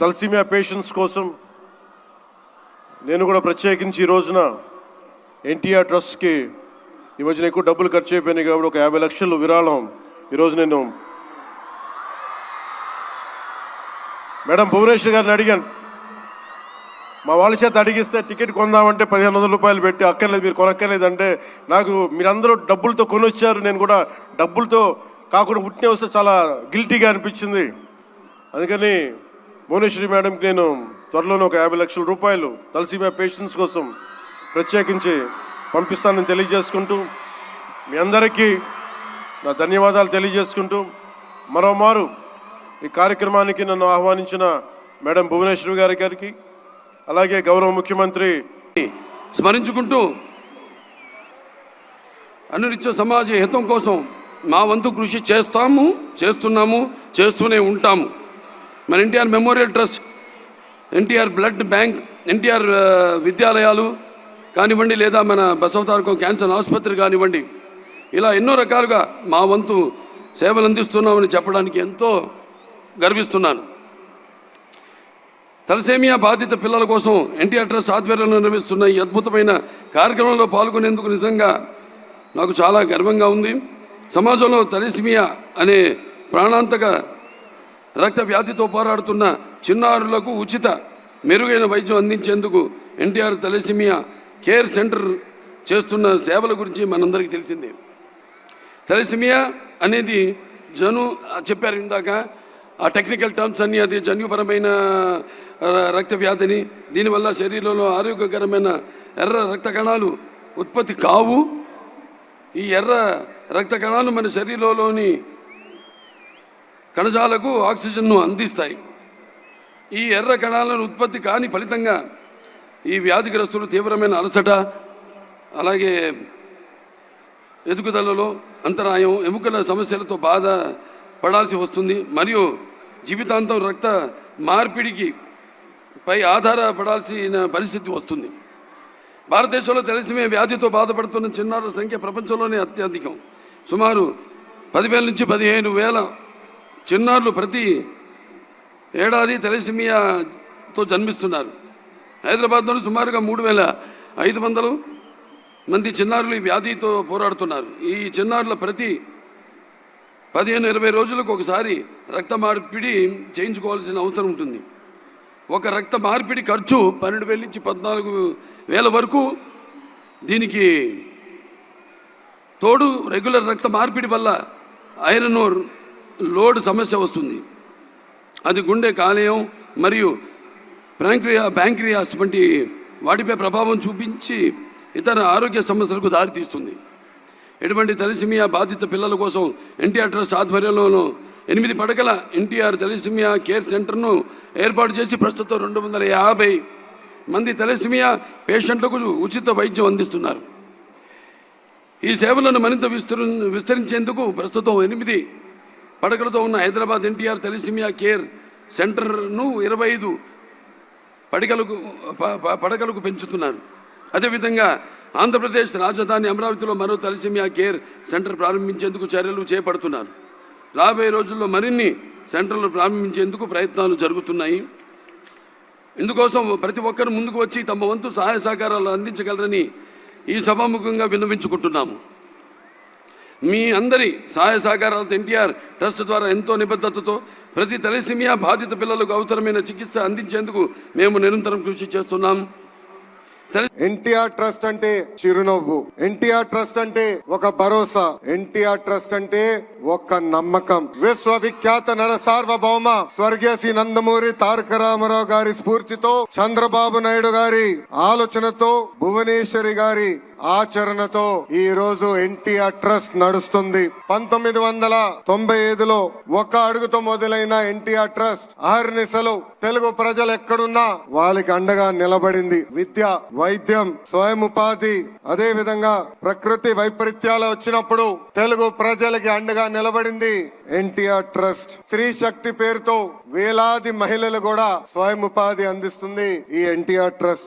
Thalassaemia patients కోసం నేను కూడా ప్రత్యేకించి ఈ రోజున ఎన్టీఆర్ ట్రస్ట్కి ఈ మధ్యన ఎక్కువ డబ్బులు ఖర్చు అయిపోయినాయి కాబట్టి ఒక యాభై లక్షలు విరాళం ఈరోజు నేను మేడం భువనేశ్వర్ గారిని అడిగాను. మా వాళ్ళ చేత అడిగిస్తే టికెట్ కొందామంటే పదిహేను వందల రూపాయలు పెట్టి అక్కర్లేదు మీరు కొనక్కర్లేదంటే నాకు మీరందరూ డబ్బులతో కొనొచ్చారు. నేను కూడా డబ్బులతో కాకుండా పుట్టిన వస్తే చాలా గిల్టీగా అనిపించింది. అందుకని భువనేశ్వరి మేడంకి నేను త్వరలోనే ఒక యాభై లక్షల రూపాయలు తలసీమా పేషెంట్స్ కోసం ప్రత్యేకించి పంపిస్తానని తెలియజేసుకుంటూ మీ అందరికీ నా ధన్యవాదాలు తెలియజేసుకుంటూ మరోమారు ఈ కార్యక్రమానికి నన్ను ఆహ్వానించిన మేడం భువనేశ్వరి గారి గారికి అలాగే గౌరవ ముఖ్యమంత్రి స్మరించుకుంటూ అనునిత్య సమాజ హితం కోసం మా వంతు కృషి చేస్తాము చేస్తున్నాము చేస్తూనే ఉంటాము. మన NTR memorial trust NTR blood bank NTR విద్యాలయాలు కానివ్వండి లేదా మన బసవతారకం క్యాన్సర్ ఆసుపత్రి కానివ్వండి ఇలా ఎన్నో రకాలుగా మా వంతు సేవలు అందిస్తున్నామని చెప్పడానికి ఎంతో గర్విస్తున్నాను. తలసేమియా బాధిత పిల్లల కోసం ఎన్టీఆర్ ట్రస్ట్ ఆధ్వర్యంలో నిర్వహిస్తున్న ఈ అద్భుతమైన కార్యక్రమంలో పాల్గొనేందుకు నిజంగా నాకు చాలా గర్వంగా ఉంది. సమాజంలో తలసేమియా అనే ప్రాణాంతక రక్త వ్యాధితో పోరాడుతున్న చిన్నారులకు ఉచిత మెరుగైన వైద్యం అందించేందుకు ఎన్టీఆర్ తలసిమియా కేర్ సెంటర్ చేస్తున్న సేవల గురించి మనందరికీ తెలిసిందే. తలసిమియా అనేది జను చెప్పారు ఇందాక ఆ టెక్నికల్ టర్మ్స్ అన్నీ అది జన్యుపరమైన రక్త వ్యాధిని దీనివల్ల శరీరంలో ఆరోగ్యకరమైన ఎర్ర రక్త కణాలు ఉత్పత్తి కావు. ఈ ఎర్ర రక్త కణాలు మన శరీరంలోని కణజాలకు ఆక్సిజన్ను అందిస్తాయి. ఈ ఎర్ర కణాలను ఉత్పత్తి కాని ఫలితంగా ఈ వ్యాధిగ్రస్తులు తీవ్రమైన అలసట అలాగే ఎదుగుదలలో అంతరాయం ఎముకల సమస్యలతో బాధ పడాల్సి వస్తుంది. మరియు జీవితాంతం రక్త మార్పిడికి పై ఆధారపడాల్సిన పరిస్థితి వస్తుంది. భారతదేశంలో తెలిసిమే వ్యాధితో బాధపడుతున్న చిన్నారుల సంఖ్య ప్రపంచంలోనే అత్యధికం. సుమారు పదివేల నుంచి పదిహేను వేల చిన్నారులు ప్రతి ఏడాది తెలసిమియాతో జన్మిస్తున్నారు. హైదరాబాద్లో సుమారుగా మూడు వేల ఐదు వందలు మంది చిన్నారులు ఈ వ్యాధితో పోరాడుతున్నారు. ఈ చిన్నారుల ప్రతి పదిహేను ఇరవై రోజులకు ఒకసారి రక్త మార్పిడి చేయించుకోవాల్సిన అవసరం ఉంటుంది. ఒక రక్త మార్పిడి ఖర్చు పన్నెండు వేల నుంచి పద్నాలుగు వేల వరకు దీనికి తోడు రెగ్యులర్ రక్త మార్పిడి వల్ల ఐరన్ ఓర్ లోడ్ సమస్య వస్తుంది. అది గుండె కాలేయం మరియు ప్యాంక్రియా ప్యాంక్రియాస్ వంటి వాటిపై ప్రభావం చూపించి ఇతర ఆరోగ్య సమస్యలకు దారితీస్తుంది. ఎటువంటి తలసిమియా బాధిత పిల్లల కోసం ఎన్టీఆర్ ట్రస్ట్ ఆధ్వర్యంలోనూ ఎనిమిది పడకల ఎన్టీఆర్ తలసిమియా కేర్ సెంటర్ను ఏర్పాటు చేసి ప్రస్తుతం రెండు వందల యాభై మంది తలసిమియా పేషెంట్లకు ఉచిత వైద్యం అందిస్తున్నారు. ఈ సేవలను మరింత విస్తరి విస్తరించేందుకు ప్రస్తుతం ఎనిమిది పడకలతో ఉన్న హైదరాబాద్ ఎన్టీఆర్ తలసిమియా కేర్ సెంటర్ను ఇరవై ఐదు పడకలకు పడకలకు పెంచుతున్నారు. అదేవిధంగా ఆంధ్రప్రదేశ్ రాజధాని అమరావతిలో మరో తలసిమియా కేర్ సెంటర్ ప్రారంభించేందుకు చర్యలు చేపడుతున్నారు. రాబోయే రోజుల్లో మరిన్ని సెంటర్లు ప్రారంభించేందుకు ప్రయత్నాలు జరుగుతున్నాయి. ఇందుకోసం ప్రతి ఒక్కరు ముందుకు వచ్చి తమ వంతు సహాయ సహకారాలు అందించగలరని ఈ సభాముఖంగా విన్నవించుకుంటున్నాము. మీ అందరి సహాయ సహకారాలతో ఎన్టీఆర్ ట్రస్ట్ ద్వారా ఎంతో నిబద్ధతతో ప్రతి తలసిమియా బాధిత పిల్లలకు అవసరమైన చికిత్స అందించేందుకు మేము నిరంతరం కృషి చేస్తున్నాం. ఎన్టీఆర్ ట్రస్ట్ అంటే చిరునవ్వు. ఎన్టీఆర్ ట్రస్ట్ అంటే ఒక భరోసా. ఎన్టీఆర్ ట్రస్ట్ అంటే ఒక్క నమ్మకం. విశ్వవిఖ్యాత నర సార్వభౌమ స్వర్గీయ శ్రీ నందమూరి తారక రామారావు గారి స్ఫూర్తితో చంద్రబాబు నాయుడు గారి ఆలోచనతో భువనేశ్వరి గారి ఆచరణతో ఈ రోజు ఎన్టీఆర్ ట్రస్ట్ నడుస్తుంది. పంతొమ్మిది వందల తొంభై ఐదులో ఒక అడుగుతో మొదలైన ఎన్టీఆర్ ట్రస్ట్ ఆహర్నిశలు తెలుగు ప్రజలు ఎక్కడున్నా వాళ్ళకి అండగా నిలబడింది. విద్య వైద్యం స్వయం ఉపాధి అదే విధంగా ప్రకృతి వైపరీత్యాలు వచ్చినప్పుడు తెలుగు ప్రజలకి అండగా నిలబడింది. ఎన్టీఆర్ ట్రస్ట్ స్త్రీ శక్తి పేరుతో వేలాది మహిళలు కూడా స్వయం ఉపాధి అందిస్తుంది ఈ ఎన్టీఆర్ ట్రస్ట్.